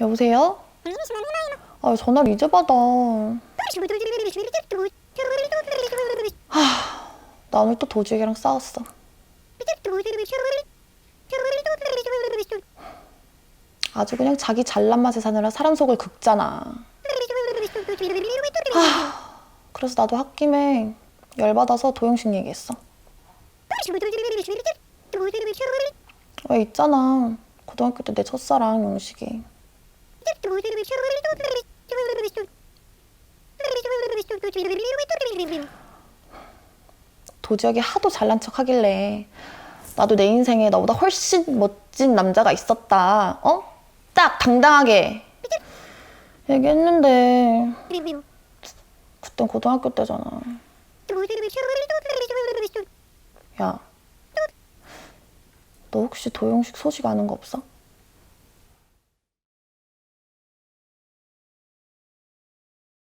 여보세요? 아, 전화를 이제 받아. 나 오늘 또 도주기랑 싸웠어. 아주 그냥 자기 잘난 맛에 사느라 사람 속을 긁잖아. 그래서 나도 홧김에 열받아서 도영식 얘기했어. 왜 있잖아. 고등학교 때 내 첫사랑 용식이. 도지혁이 하도 잘난 척 하길래 나도 내 인생에 나보다 훨씬 멋진 남자가 있었다. 어? 딱 당당하게 얘기했는데 그땐 고등학교 때잖아. 야, 너 혹시 도영식 소식 아는 거 없어?